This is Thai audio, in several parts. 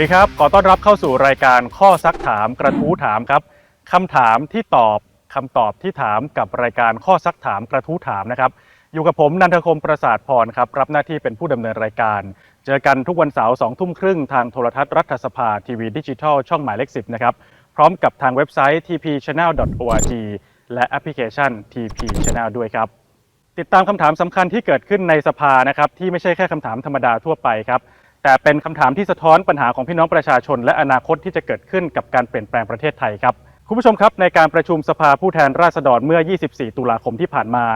สวัสดีครับ ขอต้อนรับเข้าสู่รายการข้อซักถามกระทู้ถามครับคำถามที่ตอบคำตอบที่ถามกับรายการข้อซักถามกระทู้ถามนะครับ อยู่กับผมนันทคมประสาทพรครับ รับหน้าที่เป็นผู้ดำเนินรายการ เจอกันทุกวันเสาร์สองทุ่มครึ่งทางโทรทัศน์รัฐสภาทีวีดิจิทัลช่องหมายเลขสิบนะครับ พร้อมกับทางเว็บไซต์ tpchannel.org และแอปพลิเคชัน TP Channel ด้วยครับ ติดตามคำถามสำคัญที่เกิดขึ้นในสภานะครับที่ไม่ใช่แค่คำถามธรรมดาทั่วไปครับ แต่เป็นคำถามที่สะท้อนปัญหาของพี่น้องประชาชน และอนาคตที่จะเกิดขึ้นกับการเปลี่ยนแปลงประเทศไทยครับคุณผู้ชมครับในการประชุมสภาผู้แทนราษฎรเมื่อ 24 ตุลาคมที่ผ่านมา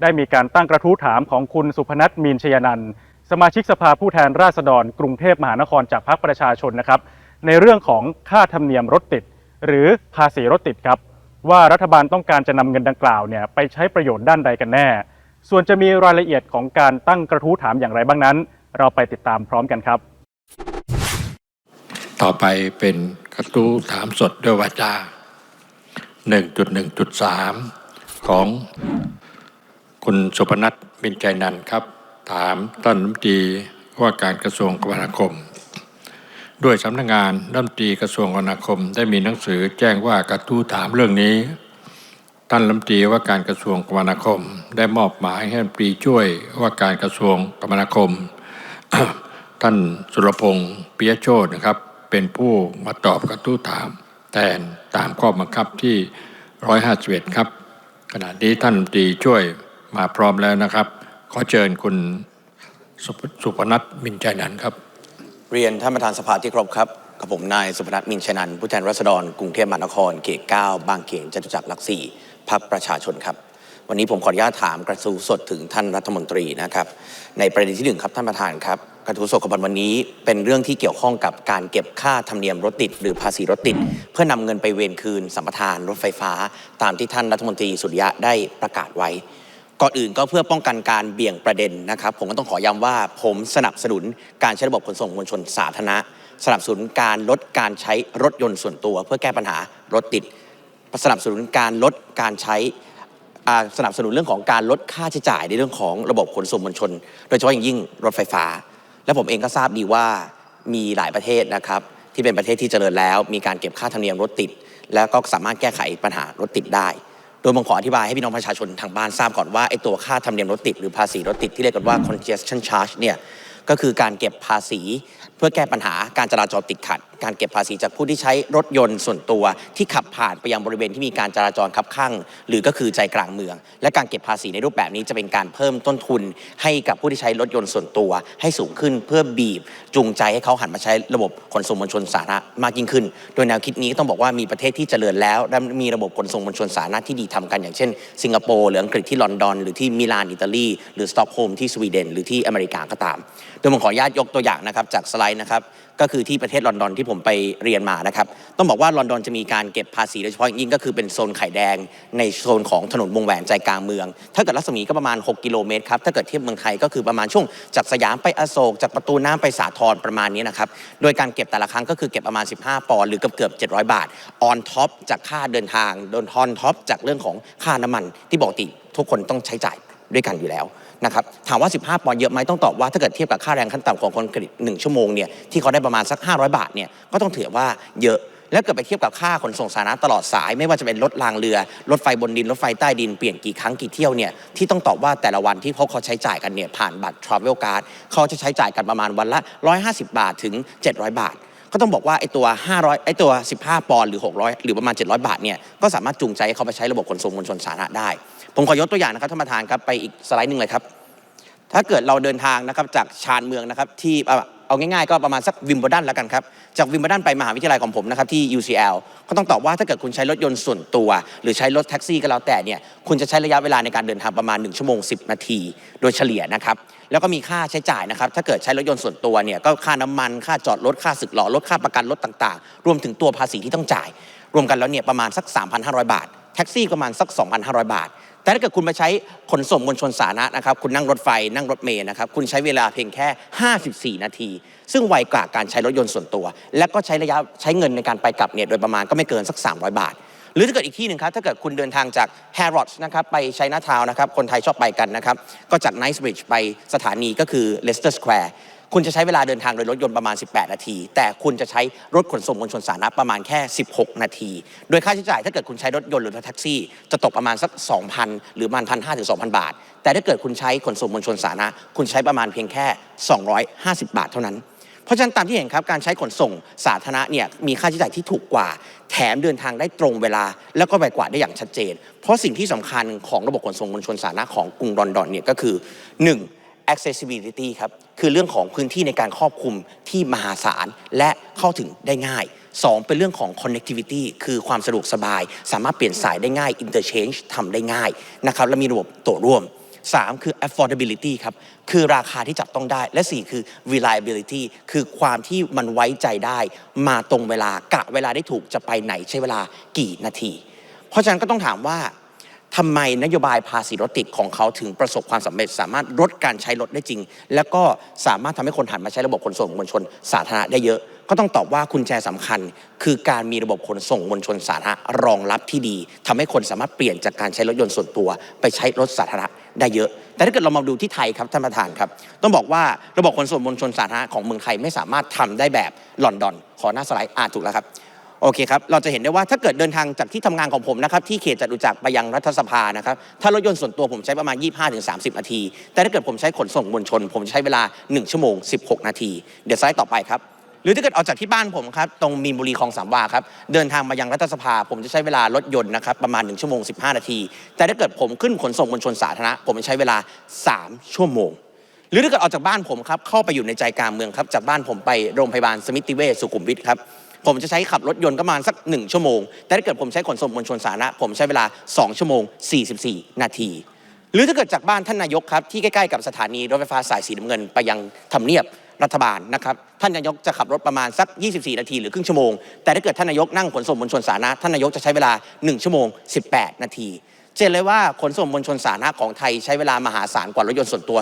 ได้มีการตั้งกระทู้ถามของคุณสุพนัทมีนชยนันท์สมาชิกสภาผู้แทนราษฎร กรุงเทพมหานครจากพรรคประชาชนนะครับ ในเรื่องของค่าธรรมเนียมรถติด หรือภาษีรถติดครับ ว่ารัฐบาลต้องการจะนำเงินดังกล่าวเนี่ยไปใช้ประโยชน์ด้านใดกันแน่ ส่วนจะมีรายละเอียดของการตั้งกระทู้ถามอย่างไรบ้างนั้น เราไปติดตามพร้อมกันครับ ต่อไปเป็นกระทู้ถามสดด้วยวาจา 1.1.3 ของคุณสุพนัทมินใจนันครับ ถามท่านรัฐมนตรีว่าการกระทรวงคมนาคม ด้วยสำนักงานรัฐมนตรีกระทรวงคมนาคม ได้มีหนังสือแจ้งว่ากระทู้ถามเรื่องนี้ ท่านรัฐมนตรีว่าการกระทรวงคมนาคม ได้มอบหมายให้รัฐมนตรีช่วยว่าการกระทรวงคมนาคม ท่านสุรพงศ์ปิยโชตนะครับ เป็นผู้มาตอบกระทู้ถาม แทนตามข้อบังคับที่ 151 ครับ ขณะนี้ท่านตีช่วยมาพร้อมแล้วนะครับ ขอเชิญคุณสุพสุพนัทมินใจนันท์ครับ เรียนท่านประธานสภาที่เคารพครับกับผมนายสุพนัทมินชัยนันท์ผู้แทนราษฎรกรุงเทพมหานครเขต9บางเขนจตุจักรหลักสี่พักประชาชนครับ วันนี้ผมขออนุญาตถามกระทู้สดถึงท่านรัฐมนตรีนะครับ ในประเด็นที่หนึ่งครับท่านประธานครับ กระทู้สดของวันนี้ เป็นเรื่องที่เกี่ยวข้องกับการเก็บค่าธรรมเนียมรถติด หรือภาษีรถติด เพื่อนำเงินไปเวรคืนสัมปทานรถไฟฟ้า ตามที่ท่านรัฐมนตรีสุริยะได้ประกาศไว้ก่อนอื่นก็เพื่อป้องกันการเบี่ยงประเด็นนะครับ ผมก็ต้องขอย้ำว่าผมสนับสนุนการใช้ระบบขนส่งมวลชนสาธารณะ สนับสนุนการลดการใช้รถยนต์ส่วนตัว เพื่อแก้ปัญหารถติด สนับสนุนการลดการใช้ สนับสนุนเรื่องของการลดค่าใช้จ่ายในเรื่องของระบบขนส่งมวลชน โดยเฉพาะอย่างยิ่งรถไฟฟ้า และผมเองก็ทราบดีว่ามีหลายประเทศนะครับ ที่เป็นประเทศที่เจริญแล้ว มีการเก็บค่าธรรมเนียมรถติด แล้วก็สามารถแก้ไขปัญหารถติดได้ โดยผมขออธิบายให้พี่น้องประชาชนทางบ้านทราบก่อนว่าไอ้ตัวค่าธรรมเนียมรถติดหรือภาษีรถติดที่เรียกกันว่า congestion charge เนี่ย ก็คือการเก็บภาษี เพื่อแก้ปัญหาการจราจรติดขัด การเก็บภาษีจากผู้ที่ใช้รถยนต์ส่วนตัว ที่ขับผ่านไปยังบริเวณที่มีการจราจรคับข้างหรือก็คือใจกลางเมือง และการเก็บภาษีในรูปแบบนี้จะเป็นการเพิ่มต้นทุน ให้กับผู้ที่ใช้รถยนต์ส่วนตัว ให้สูงขึ้นเพื่อบีบ จูงใจให้เขาหันมาใช้ระบบขนส่งมวลชนสาธารณะมากยิ่งขึ้น โดยแนวคิดนี้ต้องบอกว่ามีประเทศที่เจริญแล้วและมีระบบขนส่งมวลชนสาธารณะที่ดีทำกันอย่างเช่น สิงคโปร์หรืออังกฤษที่ลอนดอน หรือที่มิลานอิตาลีหรือสต็อกโฮล์มที่สวีเดนหรือที่อเมริกาก็ตาม ดยผมขออนุญาตยกตัวอย่างนะครับจากสไลด์นะครับก็คือที่ประเทศลอนดอนที่ผมไปเรียนมานะครับต้องบอกว่าลอนดอนจะมีการเก็บภาษีโดยเฉพาะยิ่งก็คือเป็นโซนไข่แดง ในโซนของถนนวงแหวนใจกลางเมือง ถ้าเกิดรัศมีก็ประมาณ 6 กิโลเมตรครับถ้าเกิดเทียบเมืองไทยก็คือประมาณช่วงจากสยามไปอโศกจากประตูน้ำไปสาทรประมาณนี้นะครับโดยการเก็บแต่ละครั้งก็คือเก็บประมาณ 15 ปอนด์หรือเกือบเกือบ700 บาทออนท็อปจากค่าเดินทางโดนทอนท็อปจากเรื่องของค่าน้ำมันที่ปกติทุกคนต้องใช้จ่ายด้วยกันอยู่แล้ว นะครับถามว่า 15 ปอนด์เยอะไหมต้องตอบว่าถ้าเกิดเทียบกับค่าแรงขั้นต่ำของคนกรีตหนึ่งชั่วโมงเนี่ยที่เขาได้ประมาณสัก 500 บาทเนี่ยก็ต้องถือว่าเยอะแล้วเกิดไปเทียบกับค่าขนส่งสาธารณะตลอดสาย ไม่ว่าจะเป็นรถรางเรือ รถไฟบนดิน รถไฟใต้ดินเปลี่ยนกี่ครั้งกี่เที่ยวเนี่ยที่ต้องตอบว่าแต่ละวันที่พวกเขาใช้จ่ายกันเนี่ยผ่านบัตร Travel Card เขาจะใช้จ่ายกันประมาณวันละ 150 บาทถึง 700 บาท ก็ต้องบอกว่าไอ้ตัว 500ไอ้ตัว 15 ปอนด์หรือ 600 หรือประมาณ 700 บาทเนี่ยก็สามารถจูงใจให้เขาไปใช้ระบบขนส่งมวลชนสาธารณะได้ ผมขอยกตัวอย่างนะครับท่านประธานครับไปอีกสไลด์หนึ่งเลยครับ ถ้าเกิดเราเดินทางนะครับจากชานเมืองนะครับที่เอาง่ายๆก็ประมาณสักวิมเบลดันแล้วกันครับ จากวิมเบลดันไปมหาวิทยาลัยของผมนะครับที่ UCL ก็ต้องตอบว่าถ้าเกิดคุณใช้รถยนต์ส่วนตัว หรือใช้รถแท็กซี่ก็แล้วแต่เนี่ยคุณจะใช้ระยะเวลาในการเดินทางประมาณ 1 ชั่วโมง 10 นาที โดยเฉลี่ยนะครับแล้วก็มีค่าใช้จ่ายนะครับถ้าเกิดใช้รถยนต์ส่วนตัวเนี่ยก็ค่าน้ำมันค่าจอดรถค่าสึกหล่อรถค่าประกันรถต่างๆ รวมถึงตัวภาษีที่ต้องจ่าย รวมกันแล้วเนี่ยประมาณสัก 3,500 บาทแท็กซี่ประมาณสัก 2,500 บาท แต่ถ้าเกิดคุณมาใช้ขนส่งมวลชนสาธารณะนะครับ คุณนั่งรถไฟนั่งรถเมล์นะครับ คุณใช้เวลาเพียงแค่ 54 นาที ซึ่งไวกว่าการใช้รถยนต์ส่วนตัว และก็ใช้ระยะใช้เงินในการไปกลับเนี่ยโดยประมาณก็ไม่เกินสัก 300 บาท หรือถ้าเกิดอีกที่หนึ่งครับ ถ้าเกิดคุณเดินทางจาก Harrods นะครับไปไชน่าทาวน์นะครับ คนไทยชอบไปกันนะครับ ก็จาก Nice Bridge ไปสถานีก็คือ Leicester Square คุณจะใช้เวลาเดินทางโดยรถยนต์ประมาณ 18 นาที แต่คุณจะใช้รถขนส่งมวลชนสาธารณะประมาณแค่ 16 นาที โดยค่าใช้จ่ายถ้าเกิดคุณใช้รถยนต์หรือรถแท็กซี่ จะตกประมาณสัก 2,000 หรือประมาณ1,500ถึง2,000บาท แต่ถ้าเกิดคุณใช้ขนส่งมวลชนสาธารณะคุณใช้ประมาณเพียงแค่ 250 บาทเท่านั้น เพราะฉะนั้นตามที่เห็นครับการใช้ขนส่งสาธารณะเนี่ยมีค่าใช้จ่ายที่ถูกกว่า แถมเดินทางได้ตรงเวลา แล้วก็ไวกว่าได้อย่างชัดเจน เพราะสิ่งที่สำคัญของระบบขนส่งมวลชนสาธารณะของกรุงลอนดอนเนี่ยก็คือ 1. accessibility ครับ คือเรื่องของพื้นที่ในการครอบคลุมที่มหาศาล และเข้าถึงได้ง่าย 2. เป็นเรื่องของ connectivity คือความสะดวกสบาย สามารถเปลี่ยนสายได้ง่าย interchange ทำได้ง่ายนะครับและมีระบบตัวร่วม 3 คือ affordability ครับ คือราคาที่จับต้องได้ และ 4 คือ reliability คือความที่มันไว้ใจได้ มาตรงเวลากะเวลาได้ถูกจะไปไหนใช้เวลากี่นาที เพราะฉะนั้นก็ต้องถามว่า ทำไมนโยบายภาษีรถติดของเขาถึงประสบความสำเร็จ สามารถลดการใช้รถได้จริง แล้วก็สามารถทำให้คนหันมาใช้ระบบขนส่งมวลชนสาธารณะได้เยอะ ก็ต้องตอบว่ากุญแจสำคัญ คือการมีระบบขนส่งมวลชนสาธารณะรองรับที่ดีทำให้คนสามารถเปลี่ยนจากการใช้รถยนต์ส่วนตัว ไปใช้รถสาธารณะได้เยอะ แต่ถ้าเกิดเรามาดูที่ไทยครับท่านประธานครับ ต้องบอกว่าระบบขนส่งมวลชนสาธารณะของเมืองไทยไม่สามารถทำได้แบบลอนดอน ขอหน้าสไลด์อ่าถูกแล้วครับ โอเคครับ เราจะเห็นได้ว่าถ้าเกิดเดินทางจากที่ทำงานของผมนะครับที่เขตจตุจักรไปยังรัฐสภานะครับ ถ้ารถยนต์ส่วนตัวผมใช้ประมาณ 25-30 นาที แต่ถ้าเกิดผมใช้ขนส่งมวลชน ผมใช้เวลา 1 ชั่วโมง 16 นาที เดี๋ยวสไลด์ต่อไปครับ หรือถ้าเกิดออกจากที่บ้านผมครับตรงมีนบุรีคลองสามวาครับเดินทางมายังรัฐสภา ผมจะใช้เวลารถยนต์นะครับประมาณ 1 ชั่วโมง 15 นาที แต่ถ้าเกิดผมขึ้นขนส่งมวลชนสาธารณะผมจะใช้เวลา 3 ชั่วโมงหรือถ้าเกิดออกจากบ้านผมครับเข้าไปอยู่ในใจกลางเมืองครับจากบ้านผมไปโรงพยาบาลสมิติเวชสุขุมวิทครับ ผมจะใช้ขับรถยนต์ก็ประมาณสัก 1 ชั่วโมง แต่ถ้าเกิดผมใช้ขนส่งมวลชนสาธารณะผมใช้เวลา 2 ชั่วโมง 44 นาที หรือถ้าเกิดจากบ้านท่านนายกครับที่ใกล้ๆกับสถานีรถไฟฟ้าสายสีน้ำเงินไปยังทำเนียบรัฐบาลนะครับท่านนายกจะขับรถประมาณสัก 24 นาทีหรือครึ่งชั่วโมง แต่ถ้าเกิดท่านนายกนั่งขนส่งมวลชนสาธารณะท่านนายกจะใช้เวลา 1 ชั่วโมง 18 นาทีเจนเลยว่าขนส่งมวลชนสาธารณะของไทยใช้เวลามหาศาลกว่ารถยนต์ส่วนตัว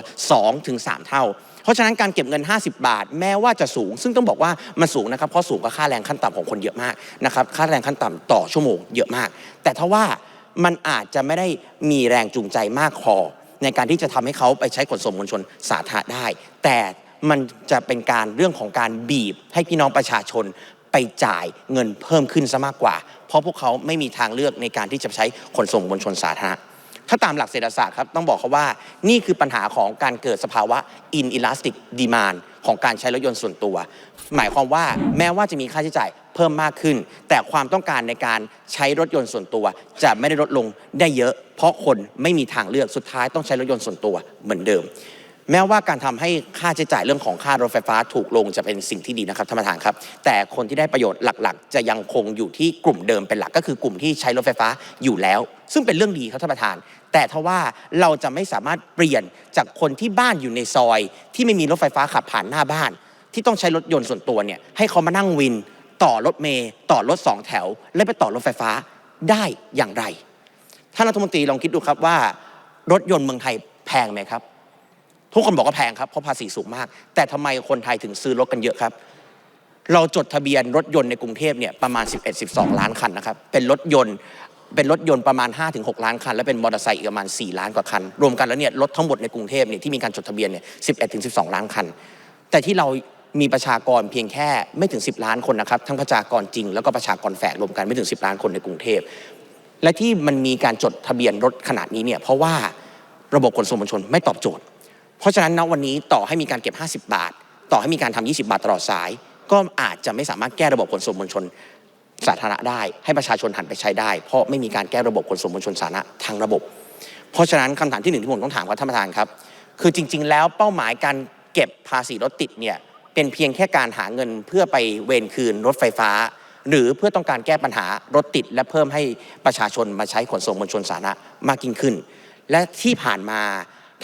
2-3 เท่า เพราะฉะนั้นการเก็บเงิน 50 บาท แม้ว่าจะสูง ซึ่งต้องบอกว่ามันสูงนะครับเพราะสูงกว่าค่าแรงขั้นต่ำของคนเยอะมากนะครับค่าแรงขั้นต่ำต่อชั่วโมงเยอะมาก แต่ถ้าว่ามันอาจจะไม่ได้มีแรงจูงใจมากพอในการที่จะทำให้เขาไปใช้ขนส่งมวลชนสาธารณะได้ แต่มันจะเป็นการเรื่องของการบีบให้พี่น้องประชาชนไปจ่ายเงินเพิ่มขึ้นซะมากกว่า เพราะพวกเขาไม่มีทางเลือกในการที่จะใช้ขนส่งมวลชนสาธารณะ ถ้าตามหลักเศรษฐศาสตร์ครับต้องบอกเขาว่านี่คือปัญหาของการเกิดสภาวะ inelastic demand ของการใช้รถยนต์ส่วนตัว หมายความว่าแม้ว่าจะมีค่าใช้จ่ายเพิ่มมากขึ้น แต่ความต้องการในการใช้รถยนต์ส่วนตัว จะไม่ได้ลดลงได้เยอะ เพราะคนไม่มีทางเลือกสุดท้ายต้องใช้รถยนต์ส่วนตัวเหมือนเดิม แม้ว่าการทำให้ค่าใช้จ่ายเรื่องของค่ารถไฟฟ้าถูกลงจะเป็นสิ่งที่ดีนะครับท่านประธานครับ แต่คนที่ได้ประโยชน์หลักๆ จะยังคงอยู่ที่กลุ่มเดิมเป็นหลักก็คือกลุ่มที่ใช้รถไฟฟ้าอยู่แล้ว ซึ่งเป็นเรื่องดีครับท่านประธาน แต่ถ้าว่าเราจะไม่สามารถเปลี่ยนจากคนที่บ้านอยู่ในซอย ที่ไม่มีรถไฟฟ้าขับผ่านหน้าบ้าน ที่ต้องใช้รถยนต์ส่วนตัวเนี่ยให้เขามานั่งวิน ต่อรถเมย์ต่อรถสองแถว และไปต่อรถไฟฟ้าได้อย่างไรท่านรัฐมนตรีลองคิดดูครับว่า รถยนต์เมืองไทยแพงไหมครับ ทุกคนบอกว่าแพงครับเพราะภาษีสูงมาก แต่ทำไมคนไทยถึงซื้อรถกันเยอะครับ เราจดทะเบียนรถยนต์ในกรุงเทพเนี่ยประมาณ 11-12 ล้านคันนะครับเป็นรถยนต์เป็นรถยนต์ประมาณ 5-6 ล้านคัน และเป็นมอเตอร์ไซค์อีกประมาณ 4 ล้านกว่าคัน รวมกันแล้วเนี่ยรถทั้งหมดในกรุงเทพเนี่ยที่มีการจดทะเบียนเนี่ย11-12 ล้านคัน แต่ที่เรามีประชากรเพียงแค่ไม่ถึง 10 ล้านคนนะครับทั้งประชากรจริง แล้วก็ประชากรแฝงรวมกันไม่ถึง 10 ล้านคนในกรุงเทพและที่มันมีการจดทะเบียนรถขนาดนี้เนี่ยเพราะว่าระบบขนส่งมวลชนไม่ตอบโจทย์ เพราะฉะนั้นณวันนี้ต่อให้มีการเก็บ 50 บาท ต่อให้มีการทำ20 บาทตลอดสาย ก็อาจจะไม่สามารถแก้ระบบขนส่งมวลชนสาธารณะได้ ให้ประชาชนหันไปใช้ได้ เพราะไม่มีการแก้ระบบขนส่งมวลชนสาธารณะทางระบบ เพราะฉะนั้นคำถามที่หนึ่งที่ผมต้องถามกับท่านประธานครับ คือจริง ๆ แล้วเป้าหมายการเก็บภาษีรถติดเนี่ยเป็นเพียงแค่การหาเงินเพื่อไปเวนคืนรถไฟฟ้า หรือเพื่อต้องการแก้ปัญหารถติด และเพิ่มให้ประชาชนมาใช้ขนส่งมวลชนสาธารณะมากยิ่งขึ้น และที่ผ่านมา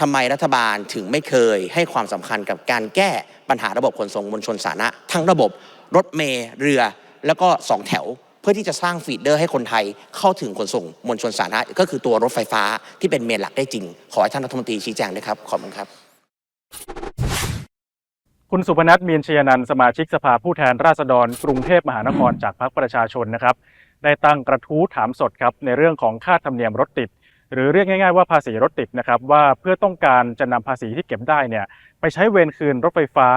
ทำไมรัฐบาลถึงไม่เคยให้ความสำคัญกับการแก้ปัญหาระบบขนส่งมวลชนสาธารณะทั้งระบบรถเมล์เรือ แล้วก็สองแถว เพื่อที่จะสร้างฟีดเดอร์ให้คนไทยเข้าถึงขนส่งมวลชนสาธารณะก็คือตัวรถไฟฟ้าที่เป็นเมนหลักได้จริง ขอให้ท่านรัฐมนตรีชี้แจงด้วยครับขอบคุณครับ คุณสุพนัทมีนชยนันสมาชิกสภาผู้แทนราษฎร กรุงเทพมหานครจากพรรคประชาชนนะครับ ได้ตั้งกระทู้ถามสดครับในเรื่องของค่าธรรมเนียมรถติด หรือเรียกง่ายๆว่าภาษีรถติดนะครับว่าเพื่อต้องการจะนำภาษีที่เก็บได้เนี่ยไปใช้เวรคืนรถไฟฟ้า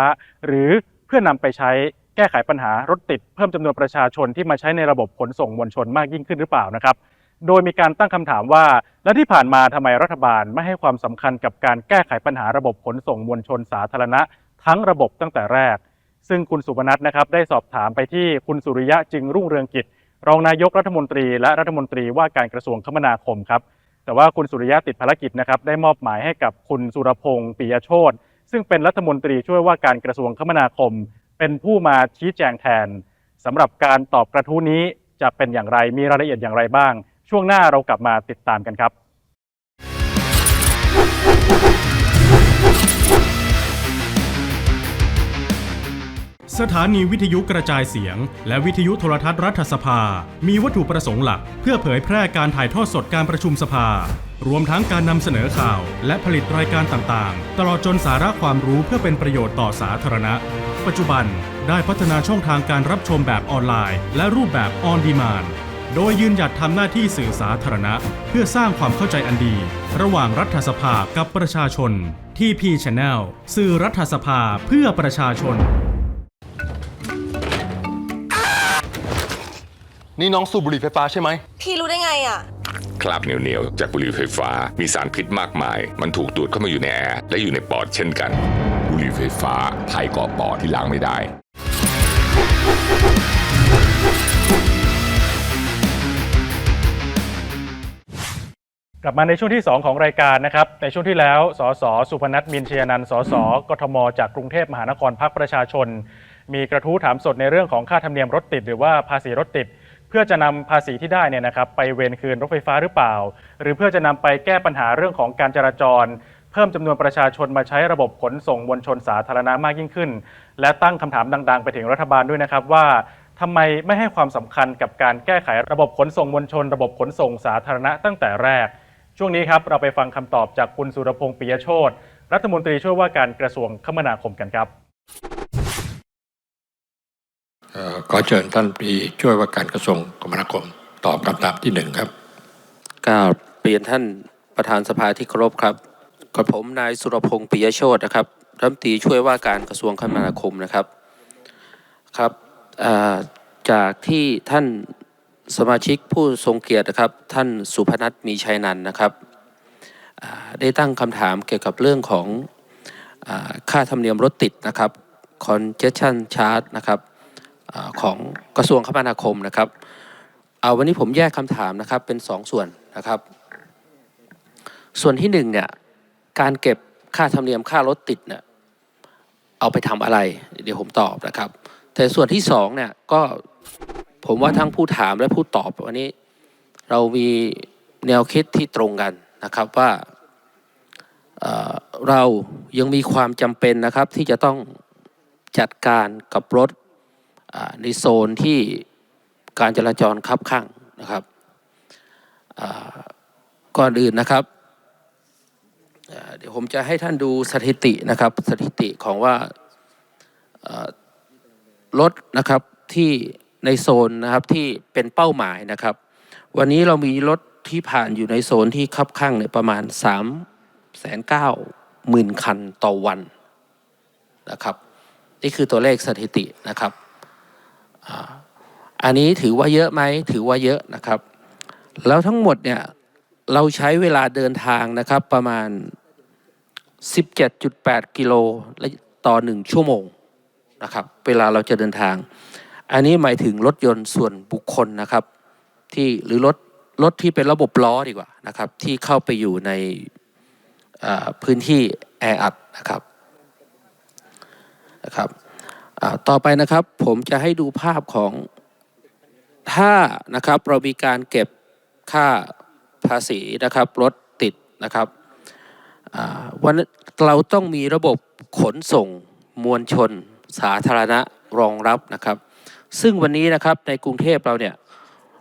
หรือเพื่อนำไปใช้แก้ไขปัญหารถติด เพิ่มจำนวนประชาชนที่มาใช้ในระบบขนส่งมวลชนมากยิ่งขึ้นหรือเปล่านะครับ โดยมีการตั้งคำถามว่า และที่ผ่านมาทำไมรัฐบาลไม่ให้ความสำคัญกับการแก้ไขปัญหาระบบขนส่งมวลชนสาธารณะ ทั้งระบบตั้งแต่แรก ซึ่งคุณสุพนัทนะครับได้สอบถามไปที่คุณสุริยะจึงรุ่งเรืองกิจ รองนายกรัฐมนตรี และรัฐมนตรีว่าการกระทรวงคมนาคมครับ แต่ว่าคุณสุริยะติดภารกิจนะครับได้มอบหมายให้กับคุณสุรพงศ์ปิยโชตซึ่งเป็นรัฐมนตรีช่วยว่าการกระทรวงคมนาคม เป็นผู้มาชี้แจงแทนสำหรับการตอบกระทู้นี้จะเป็นอย่างไรมีรายละเอียดอย่างไรบ้าง ช่วงหน้าเรากลับมาติดตามกันครับ สถานีวิทยุกระจายเสียง และวิทยุโทรทัศน์รัฐสภา มีวัตถุประสงค์หลัก เพื่อเผยแพร่การถ่ายทอดสดการประชุมสภา รวมทั้งการนำเสนอข่าว และผลิตรายการต่างๆ ตลอดจนสาระความรู้เพื่อเป็นประโยชน์ต่อสาธารณะ ปัจจุบันได้พัฒนาช่องทางการรับชมแบบออนไลน์ และรูปแบบออนดีมานโดยยืนหยัดทำหน้าที่สื่อสาธารณะ เพื่อสร้างความเข้าใจอันดี ระหว่างรัฐสภากับประชาชน ที่พีชแนลสื่อรัฐสภาเพื่อประชาชน นี่น้องสูบบุหรี่ไฟฟ้าใช่ไหม พี่รู้ได้ไงอะ คราบเหนียวๆ จากบุหรี่ไฟฟ้ามีสารพิษมากมาย มันถูกดูดเข้ามาอยู่ในแอร์และอยู่ในปอดเช่นกัน บุหรี่ไฟฟ้าภัยก่อปอดที่ล้างไม่ได้ กลับมาในช่วงที่ 2 ของรายการนะครับ ในช่วงที่แล้ว สส สุพนัทมินเชียนันท์สส กทม จากกรุงเทพมหานครพักประชาชน มีกระทู้ถามสดในเรื่องของค่าธรรมเนียมรถติด หรือว่าภาษีรถติด เพื่อจะนำภาษีที่ได้เนี่ยนะครับไปเวนคืนรถไฟฟ้าหรือเปล่า หรือเพื่อจะนำไปแก้ปัญหาเรื่องของการจราจร เพิ่มจำนวนประชาชนมาใช้ระบบขนส่งมวลชนสาธารณะมากยิ่งขึ้น และตั้งคำถามดัง ๆ ไปถึงรัฐบาลด้วยนะครับว่าทำไมไม่ให้ความสำคัญกับการแก้ไขระบบขนส่งมวลชน ระบบขนส่งสาธารณะตั้งแต่แรก ช่วงนี้ครับเราไปฟังคำตอบจากคุณสุรพงศ์ปิยโชตรัฐมนตรีช่วยว่าการกระทรวงคมนาคมกันครับ ขอเชิญท่านปีช่วยว่าการกระทรวงคมนาคมตอบคำถามที่หนึ่งครับกราบเปลี่ยนท่านประธานสภาที่เคารพครับกับผมนายสุรพงศ์ปิยโชตนะครับรัฐมนตรีช่วยว่าการกระทรวงคมนาคมนะครับครับจากที่ท่านสมาชิกผู้ทรงเกียรตินะครับ ท่านสุพนัทมีชัยนันนะครับได้ตั้งคำถามเกี่ยวกับเรื่องของอค่าธรรมเนียมรถติดนะครับ congestion charge นะครับ ของกระทรวงคมนาคมนะครับเอาวันนี้ผมแยกคำถามนะครับเป็น 2ส่วนนะครับ ส่วนที่หนึ่งเนี่ยการเก็บค่าธรรมเนียมค่ารถติดเนี่ยเอาไปทำอะไร เดี๋ยวผมตอบนะครับ แต่ส่วนที่สองเนี่ยก็ผมว่าทั้งผู้ถามและผู้ตอบวันนี้ เรามีแนวคิดที่ตรงกันนะครับว่าเรายังมีความจำเป็นนะครับที่จะต้องจัดการกับรถ ในโซนที่การจราจรคับข้างนะครับก่อนอื่นนะครับเดี๋ยวผมจะให้ท่านดูสถิตินะครับสถิติของว่าอ่ารถนะครับที่ในโซนนะครับที่เป็นเป้าหมายนะครับ วันนี้เรามีรถที่ผ่านอยู่ในโซนที่คับข้างเนี่ยประมาณ3ามแสนเก้าหมื่นคันต่อวันนะครับ นี่คือตัวเลขสถิตินะครับ อันนี้ถือว่าเยอะไหมถือว่าเยอะนะครับ แล้วทั้งหมดเนี่ยเราใช้เวลาเดินทางนะครับประมาณ 17.8 กิโลต่อหนึ่งชั่วโมงนะครับ เวลาเราจะเดินทาง อันนี้หมายถึงรถยนต์ส่วนบุคคลนะครับ ที่หรือรถรถที่เป็นระบบล้อดีกว่านะครับ ที่เข้าไปอยู่ในพื้นที่แออัดนะครับนะครับ ต่อไปนะครับผมจะให้ดูภาพของถ้านะครับเรามีการเก็บค่าภาษีนะครับรถติดนะครับวันเราต้องมีระบบขนส่งมวลชนสาธารณะรองรับนะครับ ซึ่งวันนี้นะครับในกรุงเทพเราเนี่ย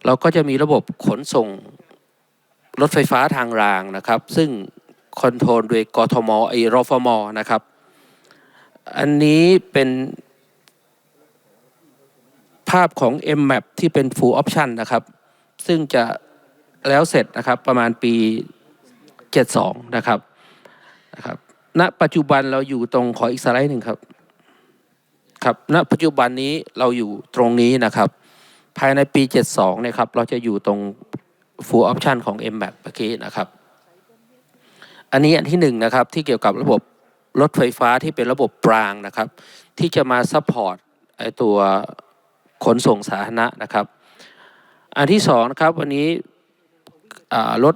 เราก็จะมีระบบขนส่งรถไฟฟ้าทางรางนะครับ ซึ่งคอนโทรลโดยกทมไอรฟมนะครับ อันนี้เป็น ภาพของ M Map ที่เป็น Full Option นะครับ ซึ่งจะแล้วเสร็จนะครับประมาณปี 72 นะครับนะครับณปัจจุบันเราอยู่ตรงขออีกสไลด์หนึ่งครับครับณปัจจุบันนี้เราอยู่ตรงนี้นะครับ ภายในปี 72เนี่ยครับเราจะอยู่ตรง full option ของ m m a p เมื่อกี้นะครับ อันนี้อันที่หนึ่งนะครับที่เกี่ยวกับระบบรถไฟฟ้าที่เป็นระบบปรางนะครับ ที่จะมาซัพพอร์ตไอตัว ขนส่งสาธารณะนะครับ อันที่สองนะครับวันนี้รถ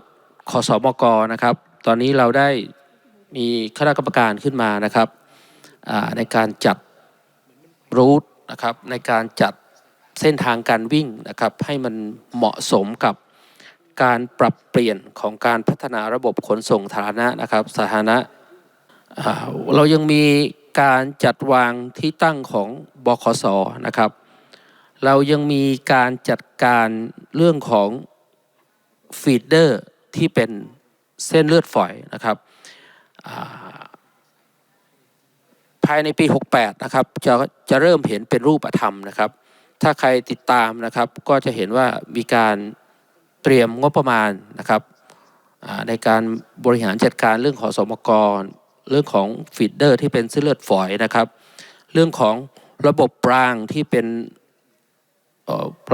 ขอสอมกนะครับ ตอนนี้เราได้มีคณะกรรมการขึ้นมานะครับในการจัดรูทนะครับในการจัดเส้นทางการวิ่งนะครับให้มันเหมาะสมกับการปรับเปลี่ยนของการพัฒนาระบบขนส่งสาธารณะนะครับสาธารณะเรายังมีการจัดวางที่ตั้งของบขสนะครับ เรายังมีการจัดการเรื่องของฟีดเดอร์ที่เป็นเส้นเลือดฝอยนะครับภายในปี 68 นะครับจะจะเริ่มเห็นเป็นรูปธรรมนะครับ ถ้าใครติดตามนะครับก็จะเห็นว่ามีการเตรียมงบประมาณนะครับในการบริหารจัดการเรื่องของสมกร เรื่องของฟีดเดอร์ที่เป็นเส้นเลือดฝอยนะครับ เรื่องของระบบปรางที่เป็น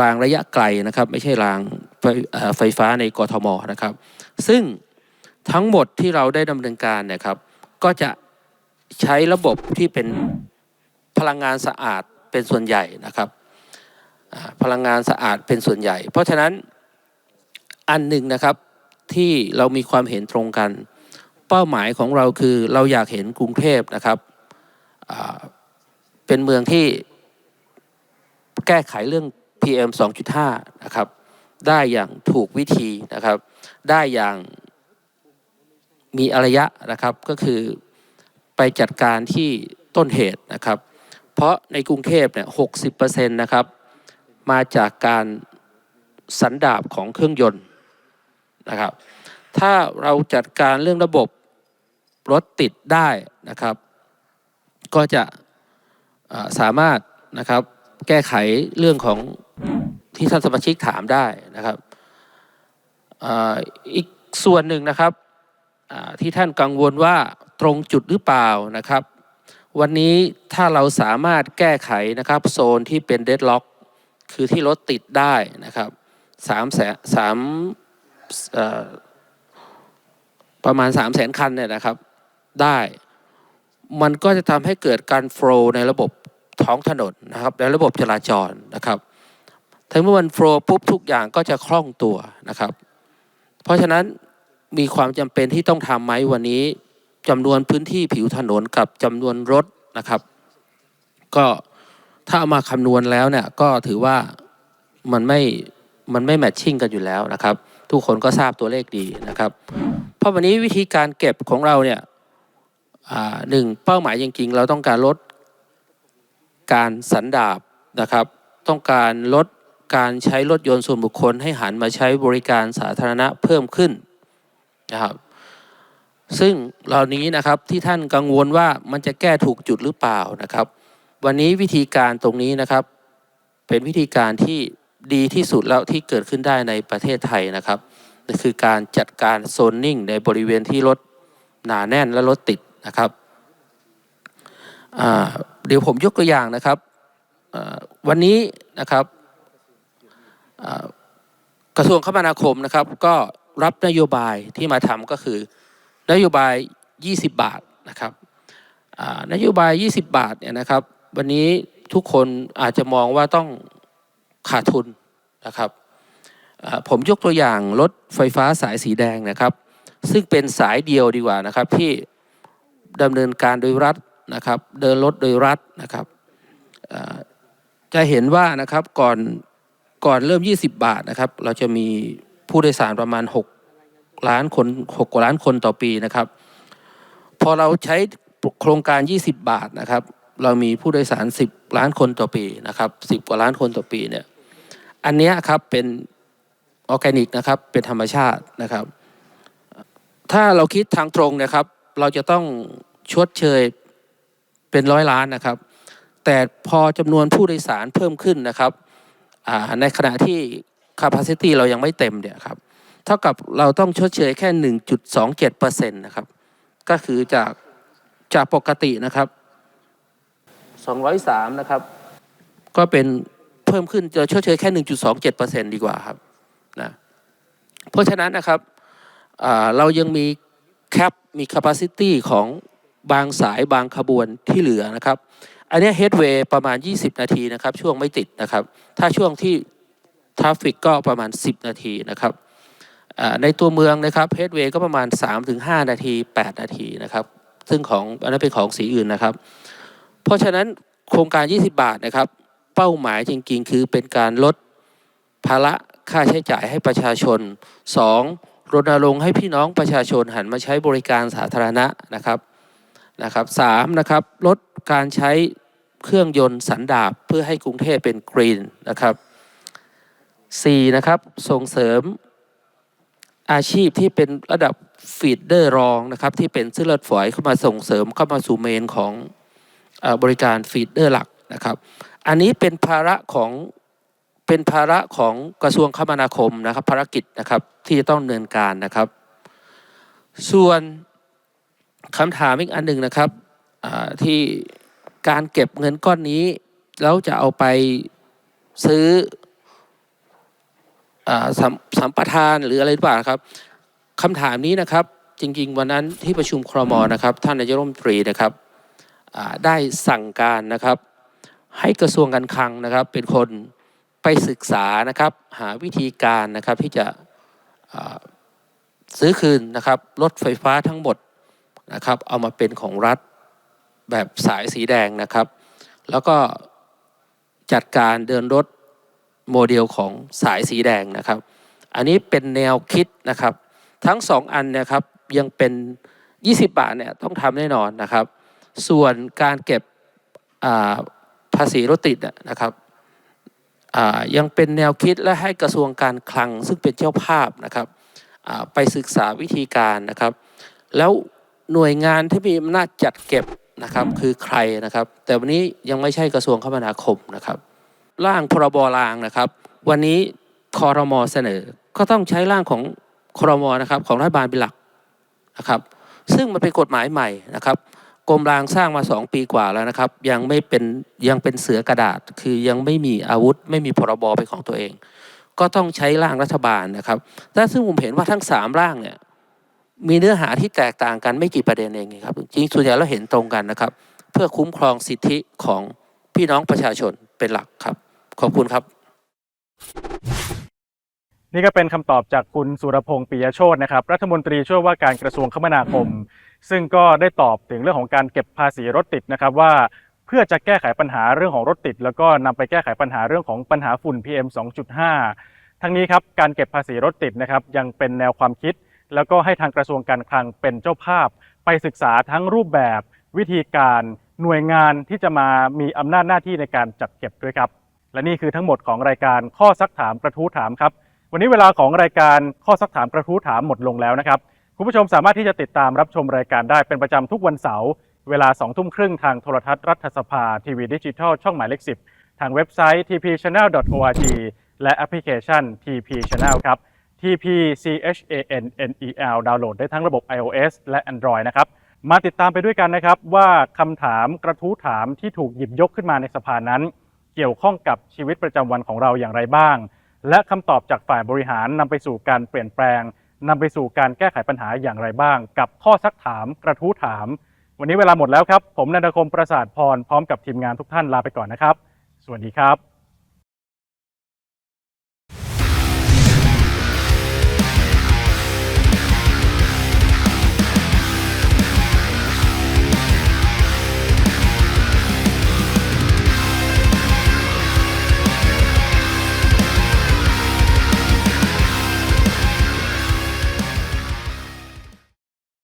รางระยะไกลนะครับ ไม่ใช่รางไฟไฟฟ้าในกทมนะครับ ซึ่งทั้งหมดที่เราได้ดำเนินการนยครับ ก็จะใช้ระบบที่เป็นพลังงานสะอาดเป็นส่วนใหญ่นะครับ พลังงานสะอาดเป็นส่วนใหญ่ เพราะฉะนั้นอันหนึ่งนะครับที่เรามีความเห็นตรงกัน เป้าหมายของเราคือเราอยากเห็นกรุงเทพนะครับเป็นเมืองที่แก้ไขเรื่อง PM 2.5 นะครับ ได้อย่างถูกวิธีนะครับ ได้อย่างมีอารยะนะครับ ก็คือไปจัดการที่ต้นเหตุนะครับ เพราะในกรุงเทพเนี่ย60%นะครับ มาจากการสันดาบของเครื่องยนต์นะครับ ถ้าเราจัดการเรื่องระบบรถติดได้นะครับ ก็จะสามารถนะครับแก้ไขเรื่องของ ที่ท่านสมาชิกถามได้นะครับอีกส่วนหนึ่งนะครับที่ท่านกังวลว่าตรงจุดหรือเปล่านะครับ วันนี้ถ้าเราสามารถแก้ไขนะครับโซนที่เป็นเดดล็อกคือที่รถติดได้นะครับสามแสนสามประมาณ3 0 0แสนคันเนี่ยนะครับได้ มันก็จะทำให้เกิดการโฟล์ในระบบท้องถนนนะครับในระบบจราจรนะครับ ถ้าเมื่อมันโฟล์ปุ๊บทุกอย่างก็จะคล่องตัวนะครับ เพราะฉะนั้นมีความจำเป็นที่ต้องทำไหมวันนี้จำนวนพื้นที่ผิวถนนกับจำนวนรถนะครับ ก็ถ้าเอามาคำนวณแล้วเนี่ยก็ถือว่ามันไม่มันไม่แมทชิ่งกันอยู่แล้วนะครับ ทุกคนก็ทราบตัวเลขดีนะครับ เพราะวันนี้วิธีการเก็บของเราเนี่ยอ่าหนึ่งเป้าหมายจริงๆ เราต้องการลดการสันดาบนะครับ ต้องการลด การใช้รถยนต์ส่วนบุคคลให้หันมาใช้บริการสาธารณะเพิ่มขึ้นนะครับ ซึ่งเหล่านี้นะครับที่ท่านกังวลว่ามันจะแก้ถูกจุดหรือเปล่านะครับ วันนี้วิธีการตรงนี้นะครับ เป็นวิธีการที่ดีที่สุดแล้วที่เกิดขึ้นได้ในประเทศไทยนะครับคือการจัดการโซนนิ่งในบริเวณที่รถหนาแน่นและรถติดนะครับเดี๋ยวผมยกตัวอย่างนะครับวันนี้นะครับ กระทรวงคมนาคมนะครับ ก็รับนโยบายที่มาทำก็คือนโยบาย 20 บาทนะครับนโยบาย 20 บาทเนี่ยนะครับ วันนี้ทุกคนอาจจะมองว่าต้องขาดทุนนะครับผมยกตัวอย่างรถไฟฟ้าสายสีแดงนะครับ ซึ่งเป็นสายเดียวดีกว่านะครับที่ดำเนินการโดยรัฐนะครับ เดินรถโดยรัฐนะครับจะเห็นว่านะครับก่อน ก่อนเริ่ม 20 บาทนะครับ เราจะมีผู้โดยสารประมาณ 6 ล้านคน6กว่าล้านคนต่อปีนะครับ พอเราใช้โครงการ 20 บาทนะครับ เรามีผู้โดยสาร 10 ล้านคนต่อปีนะครับ10 กว่าล้านคนต่อปีเนี่ยอันนี้ครับเป็นออร์แกนิกนะครับเป็นธรรมชาตินะครับ ถ้าเราคิดทางตรงนะครับ เราจะต้องชดเชยเป็นร้อยล้านนะครับ แต่พอจำนวนผู้โดยสารเพิ่มขึ้นนะครับ ในขณะที่ capacity เรายังไม่เต็มเนี่ยครับเท่ากับเราต้องชดเชยแค่ 1.27%นะครับ ก็คือจากจากปกตินะครับ 203 นะครับ ก็เป็นเพิ่มขึ้นจะชดเชยแค่ 1.27%ดีกว่าครับนะเพราะฉะนั้นนะครับเรายังมีแคปมี capacity ของบางสายบางขบวนที่เหลือนะครับ อันนี้เฮดเวย์ประมาณ 20 นาทีนะครับ ช่วงไม่ติดนะครับ ถ้าช่วงที่ทราฟฟิกก็ประมาณ 10 นาทีนะครับในตัวเมืองนะครับเฮดเวย์ก็ประมาณ 3-5 นาที 8 นาทีนะครับ ซึ่งของอันนั้นเป็นของสีอื่นนะครับ เพราะฉะนั้นโครงการ 20 บาทนะครับ เป้าหมายจริงๆ คือเป็นการลดภาระค่าใช้จ่ายให้ประชาชน 2. รณรงค์ให้พี่น้องประชาชนหันมาใช้บริการสาธารณะนะครับ นะครับสามนะครับลดการใช้เครื่องยนต์สันดาปเพื่อให้กรุงเทพเป็นกรีนนะครับสี่นะครับส่งเสริมอาชีพที่เป็นระดับฟีดเดอร์รองนะครับที่เป็นเสื้อเลือดฝอยเข้ามาส่งเสริมเข้ามาสู่เมนของอบริการฟีดเดอร์หลักนะครับ อันนี้เป็นภาระของเป็นภาระของกระทรวงคมนาคมนะครับภารกิจนะครับที่จะต้องดำเนินการนะครับ ส่วน คำถามอีกอันหนึ่งนะครับที่การเก็บเงินก้อนนี้ แล้วจะเอาไปซื้ออสัมสัมปทานหรืออะไรหรือเปล่าครับคำถามนี้นะครับจริง ๆ วันนั้นที่ประชุมครมนะครับ ท่านนายกรัฐมนตรีนะครับได้สั่งการนะครับ ให้กระทรวงการคลังนะครับ เป็นคนไปศึกษานะครับ หาวิธีการนะครับที่จะซื้อคืนนะครับรถไฟฟ้าทั้งหมด นะครับเอามาเป็นของรัฐแบบสายสีแดงนะครับ แล้วก็จัดการเดินรถโมเดลของสายสีแดงนะครับ อันนี้เป็นแนวคิดนะครับ ทั้งสองอันนะครับยังเป็น 20 บาทเนี่ยต้องทำแน่นอนนะครับ ส่วนการเก็บภาษีรถติดนะครับยังเป็นแนวคิดและให้กระทรวงการคลังซึ่งเป็นเจ้าภาพนะครับไปศึกษาวิธีการนะครับ แล้ว หน่วยงานที่มีอำนาจจัดเก็บนะครับคือใครนะครับ แต่วันนี้ยังไม่ใช่กระทรวงคมนาคมนะครับ ร่างพรบรางนะครับ วันนี้คอรมอเสนอก็ต้องใช้ร่างของคอรมอนะครับของรัฐบาลเป็นหลักนะครับ ซึ่งมันเป็นกฎหมายใหม่นะครับกรมรางสร้างมาสองปีกว่าแล้วนะครับ ยังไม่เป็นยังเป็นเสือกระดาษ คือยังไม่มีอาวุธ ไม่มีพรบเป็นของตัวเอง ก็ต้องใช้ร่างรัฐบาลนะครับแต่ซึ่งผมเห็นว่าทั้งสามร่างเนี่ย มีเนื้อหาที่แตกต่างกันไม่กี่ประเด็นเองครับจริงส่วนใหญ่เราเห็นตรงกันนะครับ เพื่อคุ้มครองสิทธิของพี่น้องประชาชนเป็นหลักครับ ขอบคุณครับ นี่ก็เป็นคำตอบจากคุณสุรพงศ์ปิยโชตนะครับ รัฐมนตรีช่วยว่าการกระทรวงคมนาคม ซึ่งก็ได้ตอบถึงเรื่องของการเก็บภาษีรถติดนะครับว่าเพื่อจะแก้ไขปัญหาเรื่องของรถติด แล้วก็นำไปแก้ไขปัญหาเรื่องของปัญหาฝุ่น PM 2.5 ทั้งนี้ครับการเก็บภาษีรถติดนะครับยังเป็นแนวความคิด แล้วก็ให้ทางกระทรวงการคลังเป็นเจ้าภาพ ไปศึกษาทั้งรูปแบบวิธีการหน่วยงานที่จะมามีอำนาจหน้าที่ในการจัดเก็บด้วยครับ และนี่คือทั้งหมดของรายการข้อซักถามกระทู้ถามครับวันนี้เวลาของรายการข้อซักถามกระทู้ถามหมดลงแล้วนะครับคุณผู้ชมสามารถที่จะติดตามรับชมรายการได้เป็นประจำทุกวันเสาร์เวลา2ทุ่มครึ่งทางโทรทัศน์รัฐสภาทีวีดิจิทัลช่องหมายเลข10 ทางเว็บไซต์ tpchannel.org และแอปพลิเคชัน TP Channel ครับ TP CHANNEL ดาวน์โหลดได้ทั้งระบบ iOS และ Android นะครับ มาติดตามไปด้วยกันนะครับว่าคำถามกระทู้ถามที่ถูกหยิบยกขึ้นมาในสภานั้น เกี่ยวข้องกับชีวิตประจำวันของเราอย่างไรบ้าง และคำตอบจากฝ่ายบริหารนำไปสู่การเปลี่ยนแปลงนำไปสู่การแก้ไขปัญหาอย่างไรบ้าง กับข้อซักถามกระทู้ถาม วันนี้เวลาหมดแล้วครับ ผมนันทคมประสาทพรพร้อมกับทีมงานทุกท่านลาไปก่อนนะครับ สวัสดีครับ